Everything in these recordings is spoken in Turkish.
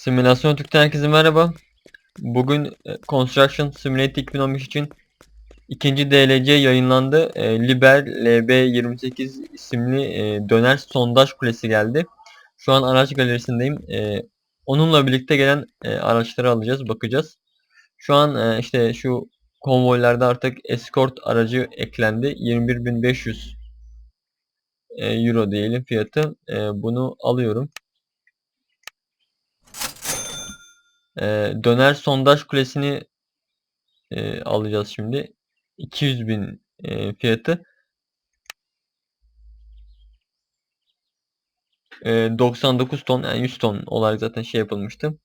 Simülasyon Türk'ten herkese merhaba. Bugün e, Construction Simulator 2015 için ikinci DLC yayınlandı. E, Liber LB28 isimli e, döner sondaj kulesi geldi. Şu an araç galerisindeyim. E, onunla birlikte gelen e, araçları alacağız, bakacağız. Şu an e, işte şu konvoylarda artık escort aracı eklendi. 21.500 e, euro diyelim fiyatı. E, bunu alıyorum. Ee, döner sondaj kulesini e, alacağız şimdi. 200 bin e, fiyatı. E, 99 ton yani 100 ton olarak zaten şey yapılmıştı.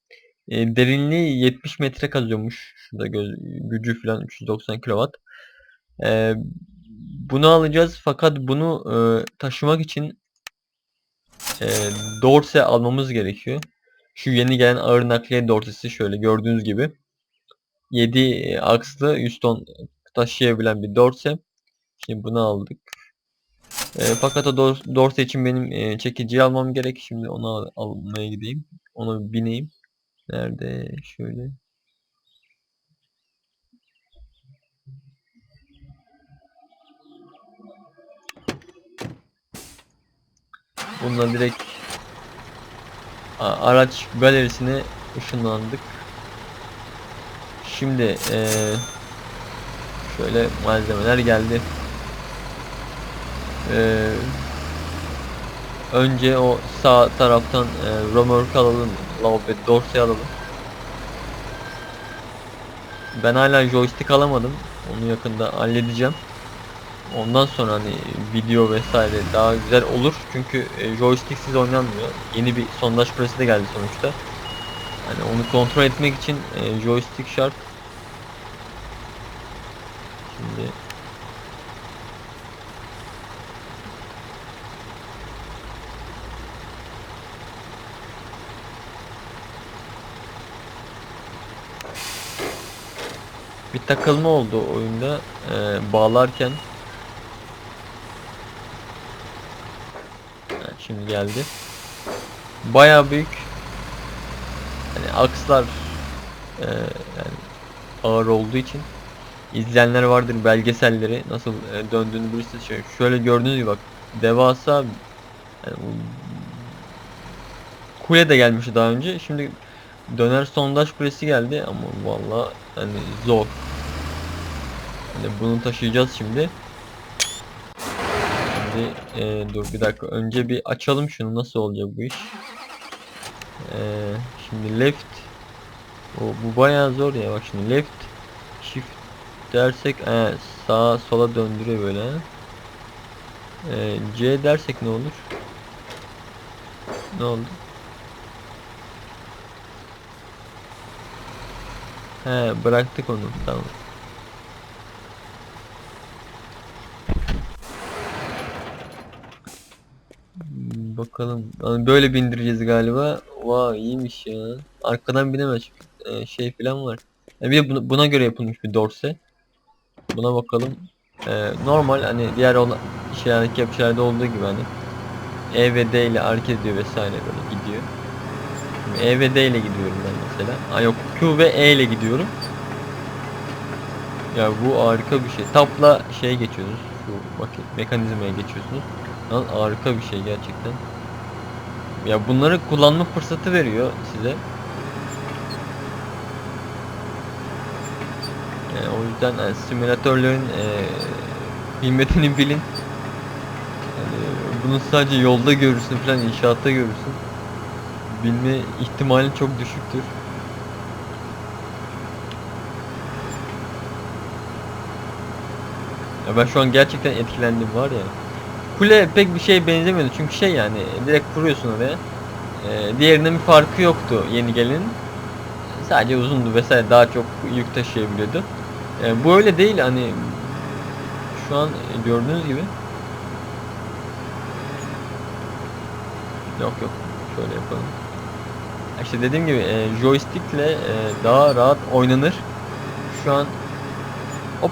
E, derinliği 70 metre kazıyormuş. Şurada göz, gücü falan 390 kW. E, bunu alacağız fakat bunu e, taşımak için e, dorse almamız gerekiyor. Şu yeni gelen ağır nakliye dorsesi şöyle gördüğünüz gibi 7 akslı 100 ton taşıyabilen bir dorse. Şimdi bunu aldık. E, fakat o dor dorse için benim e, çekiciyi almam gerek. Şimdi onu al almaya gideyim. Onu bineyim. Nerede? Şöyle. Bununla direkt araç galerisine ışınlandık. Şimdi ee, şöyle malzemeler geldi. Ee, önce o sağ taraftan e, römork alalım. Lavabet dorse alalım. Ben hala joystick alamadım. Onu yakında halledeceğim. Ondan sonra hani video vesaire daha güzel olur. Çünkü e, joysticksiz oynanmıyor. Yeni bir sondaj presi de geldi sonuçta. Hani onu kontrol etmek için e, joystick şart. Şimdi bir takılma oldu oyunda e, bağlarken Şimdi geldi. Baya büyük. Hani akslar e, yani ağır olduğu için izleyenler vardır belgeselleri nasıl e, döndüğünü bilirsiniz. Şöyle, şöyle gördüğünüz gibi bak devasa yani, kule de gelmişti daha önce. Şimdi döner sondaj kulesi geldi ama valla hani zor. Hani bunu taşıyacağız şimdi. Şimdi e, dur bir dakika önce bir açalım şunu nasıl olacak bu iş. E, şimdi left o, bu bayağı zor ya bak şimdi left shift dersek e, sağa sola döndürüyor böyle. E, C dersek ne olur? Ne oldu? He bıraktık onu tamam. Bakalım. Yani böyle bindireceğiz galiba. Vay iyiymiş ya. Arkadan binemez. Ee, şey falan var. Yani bir de buna, buna göre yapılmış bir dorse. Buna bakalım. Ee, normal hani diğer olan şeylerdeki yapışlarda olduğu gibi hani E ve D ile hareket ediyor vesaire böyle gidiyor. Şimdi E ve D ile gidiyorum ben mesela. Ha yok Q ve E ile gidiyorum. Ya bu harika bir şey. Tapla şey geçiyorsunuz. Şu bakın mekanizmaya geçiyorsunuz. Lan harika bir şey gerçekten. Ya bunları kullanma fırsatı veriyor size. Yani o yüzden yani simülatörlerin e, kıymetini bilin. Yani bunu sadece yolda görürsün falan inşaatta görürsün. Bilme ihtimali çok düşüktür. Ya ben şu an gerçekten etkilendim var ya. Kule pek bir şeye benzemiyordu çünkü şey yani direkt kuruyorsun oraya. Ee, diğerinin bir farkı yoktu yeni gelin. Sadece uzundu vesaire daha çok yük taşıyabiliyordu. Ee, bu öyle değil hani şu an gördüğünüz gibi. Yok yok şöyle yapalım. İşte dediğim gibi e, joystickle e, daha rahat oynanır. Şu an hop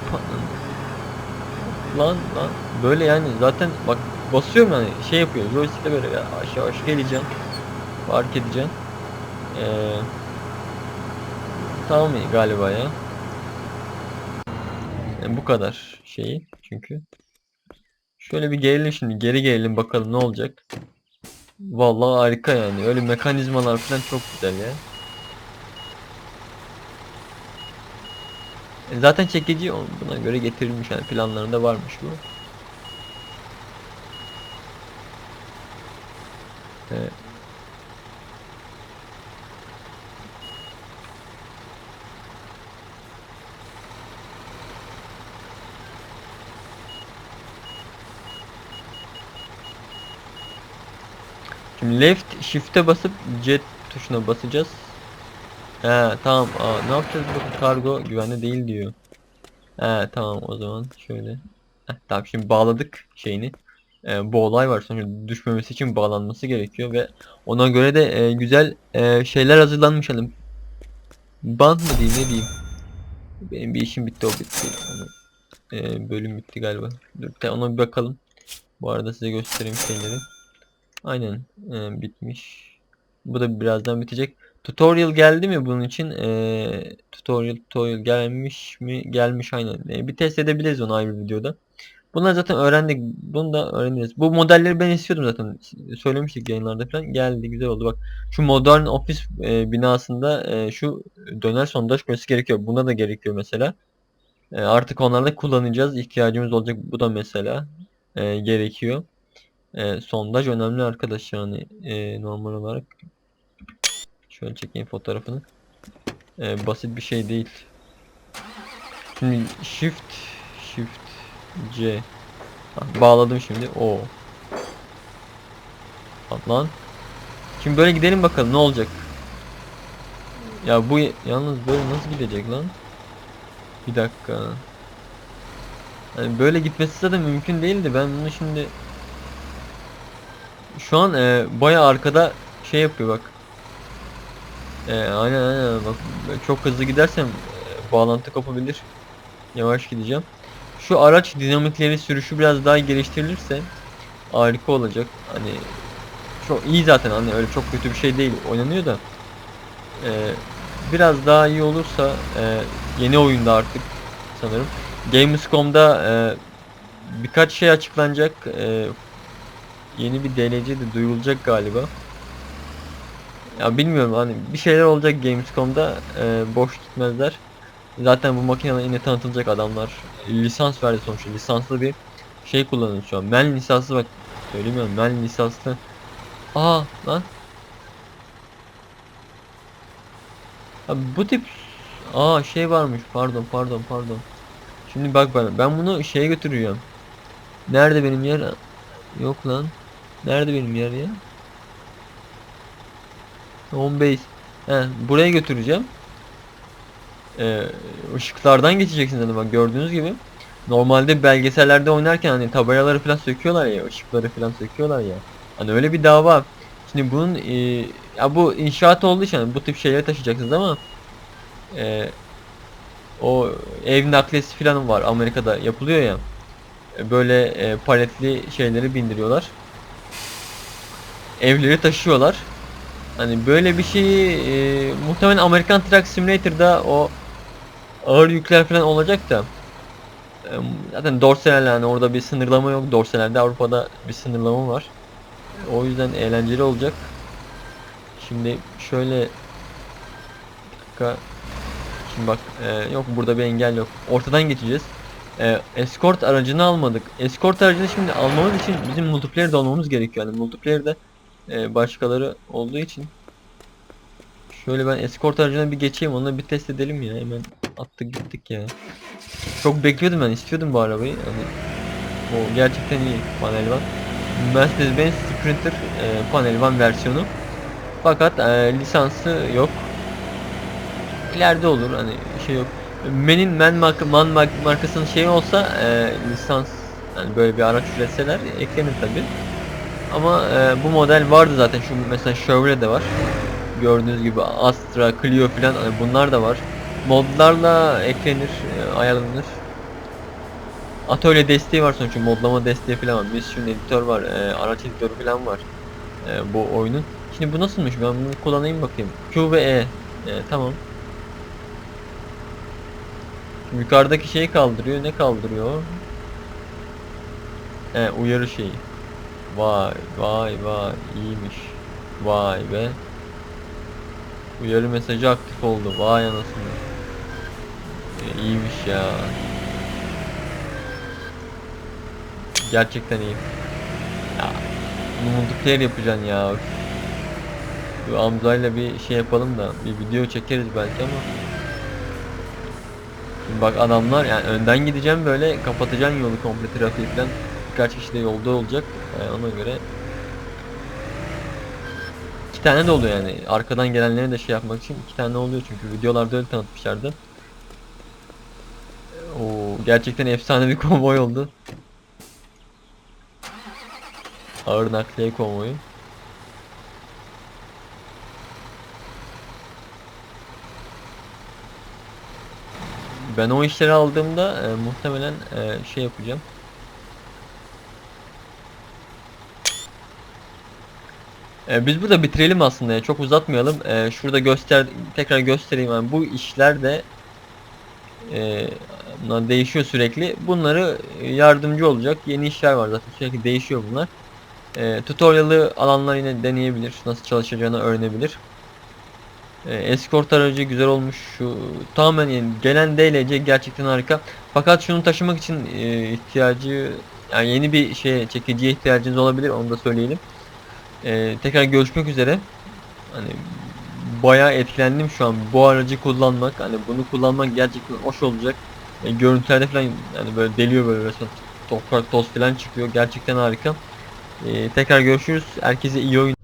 lan lan böyle yani zaten bak basıyorum yani şey yapıyor joystickle böyle ya aşağı aşağı geleceğim fark edeceğim Ee, tamam galiba ya. Yani bu kadar şeyi çünkü. Şöyle bir gelelim şimdi geri gelelim bakalım ne olacak. Vallahi harika yani. Öyle mekanizmalar falan çok güzel ya. E zaten çekici buna göre getirilmiş yani planlarında varmış bu. Evet. Şimdi left shift'e basıp jet tuşuna basacağız. He tamam. Aa, ne yapacağız bu kargo güvenli değil diyor. He tamam o zaman şöyle. Heh, tamam şimdi bağladık şeyini. Ee, bu olay var sonuçta düşmemesi için bağlanması gerekiyor ve ona göre de e, güzel e, şeyler hazırlanmış hanım. Band mı diyeyim ne diyeyim. Benim bir işim bitti o bitti. Onu, e, bölüm bitti galiba. Dur, ona bir bakalım. Bu arada size göstereyim şeyleri. Aynen e, bitmiş. Bu da birazdan bitecek. Tutorial geldi mi bunun için? E, tutorial tutorial gelmiş mi? Gelmiş aynen. E, bir test edebiliriz onu ayrı bir videoda. Bunları zaten öğrendik. Bunu da öğreniriz. Bu modelleri ben istiyordum zaten. Söylemiştik yayınlarda falan. Geldi güzel oldu bak. Şu modern ofis e, binasında e, şu döner sondaj koyması gerekiyor. Buna da gerekiyor mesela. E, artık onlarla kullanacağız. İhtiyacımız olacak. Bu da mesela e, gerekiyor. E, sondaj önemli arkadaş yani e, normal olarak. Şöyle çekeyim fotoğrafını. E, basit bir şey değil. Şimdi shift shift C ha, bağladım şimdi. O. Lan. Şimdi böyle gidelim bakalım ne olacak. Ya bu yalnız böyle nasıl gidecek lan? Bir dakika. Yani böyle gitmesi zaten mümkün değildi. Ben bunu şimdi şu an e, baya arkada şey yapıyor bak. E, aynen aynen. Bak çok hızlı gidersem e, bağlantı kopabilir. Yavaş gideceğim. Şu araç dinamikleri sürüşü biraz daha geliştirilirse harika olacak. Hani çok iyi zaten. Hani öyle çok kötü bir şey değil. Oynanıyor da. E, biraz daha iyi olursa e, yeni oyunda artık sanırım. Gamescom'da e, birkaç şey açıklanacak. E, yeni bir DLC de duyurulacak galiba ya bilmiyorum hani bir şeyler olacak Gamescom'da e, boş gitmezler zaten bu makineler yine tanıtılacak adamlar lisans verdi sonuçta lisanslı bir şey kullanıyor şu an men lisanslı bak söylemiyorum men lisanslı Aa lan. Abi bu tip Aa şey varmış. Pardon, pardon, pardon. Şimdi bak bana. Ben bunu şeye götürüyorum. Nerede benim yer? Yok lan. Nerede benim yer ya? Home base. He, buraya götüreceğim. Ee, ışıklardan geçeceksin zaten bak gördüğünüz gibi. Normalde belgesellerde oynarken hani tabelaları falan söküyorlar ya, ışıkları falan söküyorlar ya. Hani öyle bir dava. Şimdi bunun e, ya bu inşaat olduğu için hani bu tip şeyleri taşıyacaksınız ama e, o ev nakliyesi falan var Amerika'da yapılıyor ya. Böyle e, paletli şeyleri bindiriyorlar. Evleri taşıyorlar. Hani böyle bir şey e, muhtemelen Amerikan Truck Simulator'da o ağır yükler falan olacak da e, zaten dorseler yani orada bir sınırlama yok. Dorselerde Avrupa'da bir sınırlama var. O yüzden eğlenceli olacak. Şimdi şöyle bir dakika. Şimdi bak e, yok burada bir engel yok. Ortadan geçeceğiz. E, escort aracını almadık. Escort aracını şimdi almamız için bizim multiplayer'de olmamız gerekiyor. Yani multiplayer'de e, başkaları olduğu için. Şöyle ben escort aracına bir geçeyim. Onunla bir test edelim ya. Hemen attık gittik ya. Çok bekliyordum ben. istiyordum bu arabayı. Yani o gerçekten iyi panel var. Mercedes-Benz Sprinter e, Panel Van versiyonu. Fakat e, lisansı yok. İleride olur hani şey yok. Men'in Men marka, Man mark- markasının şeyi olsa e, lisans yani böyle bir araç üretseler eklenir tabi. Ama e, bu model vardı zaten şu mesela Chevrolet'de var. Gördüğünüz gibi Astra, Clio falan hani bunlar da var. Modlarla eklenir, e, ayarlanır. Atölye desteği var sonuçta modlama desteği falan var. Mission editör var, e, araç editörü falan var e, bu oyunun. Şimdi bu nasılmış ben bunu kullanayım bakayım. Q ve E. E, tamam. Yukarıdaki şeyi kaldırıyor. Ne kaldırıyor? E, uyarı şeyi. Vay vay vay iyiymiş. Vay be. Uyarı mesajı aktif oldu. Vay anasını. E, iyiymiş ya. Gerçekten iyi. Ya bunu multiplayer yapacaksın ya. Bu Hamza'yla bir şey yapalım da bir video çekeriz belki ama. Şimdi bak adamlar yani önden gideceğim böyle kapatacaksın yolu komple trafiği falan. Birkaç kişi de yolda olacak. Yani ona göre iki tane de oluyor yani. Arkadan gelenleri de şey yapmak için iki tane oluyor çünkü videolarda öyle tanıtmışlardı. Oo gerçekten efsane bir konvoy oldu. Ağır nakliye konvoyu. Ben o işleri aldığımda e, muhtemelen e, şey yapacağım. E, biz burada bitirelim aslında çok uzatmayalım. E, şurada göster tekrar göstereyim yani bu işler de e, bunlar değişiyor sürekli. Bunları yardımcı olacak yeni işler var zaten sürekli değişiyor bunlar. E, tutorial'ı alanlar yine deneyebilir. Nasıl çalışacağını öğrenebilir. E, escort aracı güzel olmuş. Şu tamamen yani gelen DLC gerçekten harika. Fakat şunu taşımak için e, ihtiyacı yani yeni bir şeye çekiciye ihtiyacınız olabilir onu da söyleyelim. E, tekrar görüşmek üzere. Hani bayağı etkilendim şu an bu aracı kullanmak. Hani bunu kullanmak gerçekten hoş olacak. E, görüntülerde falan yani böyle deliyor böyle resmen toprak toz falan çıkıyor. Gerçekten harika. E, tekrar görüşürüz. Herkese iyi oyun.